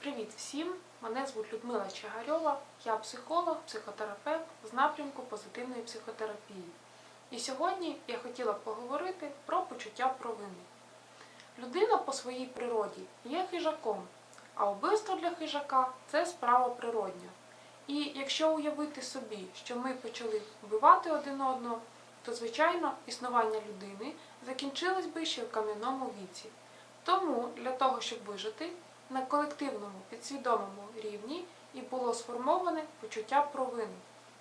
Привіт всім! Мене звуть Людмила Чагарьова, я психолог, психотерапевт з напрямку позитивної психотерапії. І сьогодні я хотіла б поговорити про почуття провини. Людина по своїй природі є хижаком, а вбивство для хижака це справа природня. І якщо уявити собі, що ми почали вбивати один одного, то, звичайно, існування людини закінчилось би ще в кам'яному віці. Тому для того, щоб вижити, на колективному підсвідомому рівні і було сформоване почуття провини.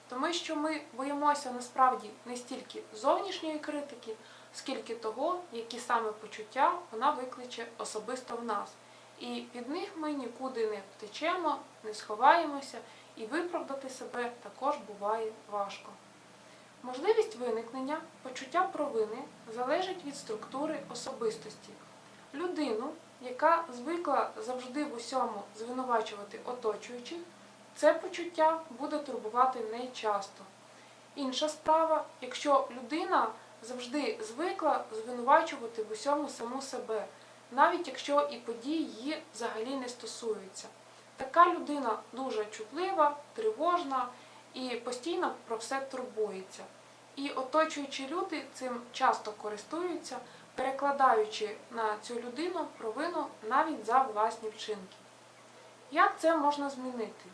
Тому що ми боїмося насправді не стільки зовнішньої критики, скільки того, які саме почуття вона викличе особисто в нас. І від них ми нікуди не втечемо, не сховаємося, і виправдати себе також буває важко. Можливість виникнення почуття провини залежить від структури особистості. Людину, яка звикла завжди в усьому звинувачувати оточуючих, це почуття буде турбувати нечасто. Інша справа, якщо людина завжди звикла звинувачувати в усьому саму себе, навіть якщо і події її взагалі не стосуються. Така людина дуже чутлива, тривожна і постійно про все турбується. І оточуючі люди цим часто користуються, перекладаючи на цю людину провину навіть за власні вчинки. Як це можна змінити?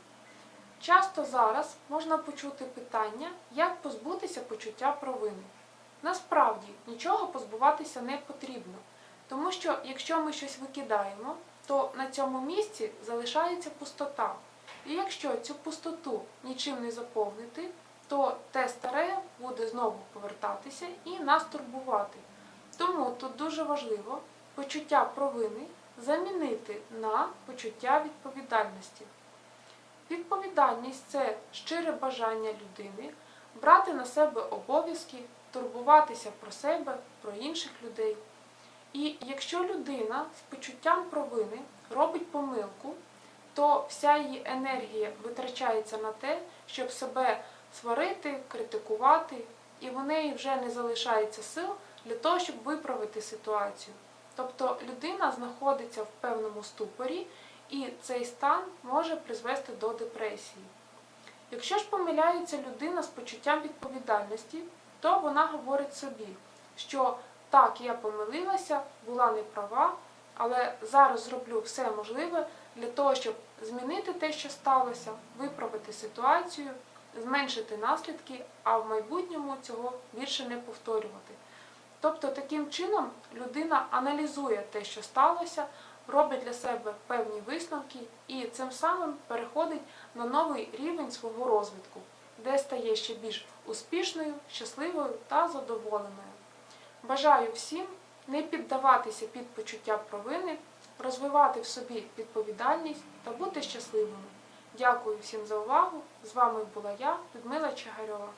Часто зараз можна почути питання, як позбутися почуття провини. Насправді нічого позбуватися не потрібно, тому що якщо ми щось викидаємо, то на цьому місці залишається пустота. І якщо цю пустоту нічим не заповнити, то те старе буде знову повертатися і нас турбувати. Тому тут дуже важливо почуття провини замінити на почуття відповідальності. Відповідальність це щире бажання людини брати на себе обов'язки, турбуватися про себе, про інших людей. І якщо людина з почуттям провини робить помилку, то вся її енергія витрачається на те, щоб себе сварити, критикувати, і в неї вже не залишається сил для того, щоб виправити ситуацію. Тобто людина знаходиться в певному ступорі, і цей стан може призвести до депресії. Якщо ж помиляється людина з почуттям відповідальності, то вона говорить собі, що так, я помилилася, була неправа, але зараз зроблю все можливе для того, щоб змінити те, що сталося, виправити ситуацію, зменшити наслідки, а в майбутньому цього більше не повторювати. Тобто таким чином людина аналізує те, що сталося, робить для себе певні висновки і цим самим переходить на новий рівень свого розвитку, де стає ще більш успішною, щасливою та задоволеною. Бажаю всім не піддаватися під почуття провини, розвивати в собі відповідальність та бути щасливими. Дякую всім за увагу! З вами була я, Людмила Чагарьова.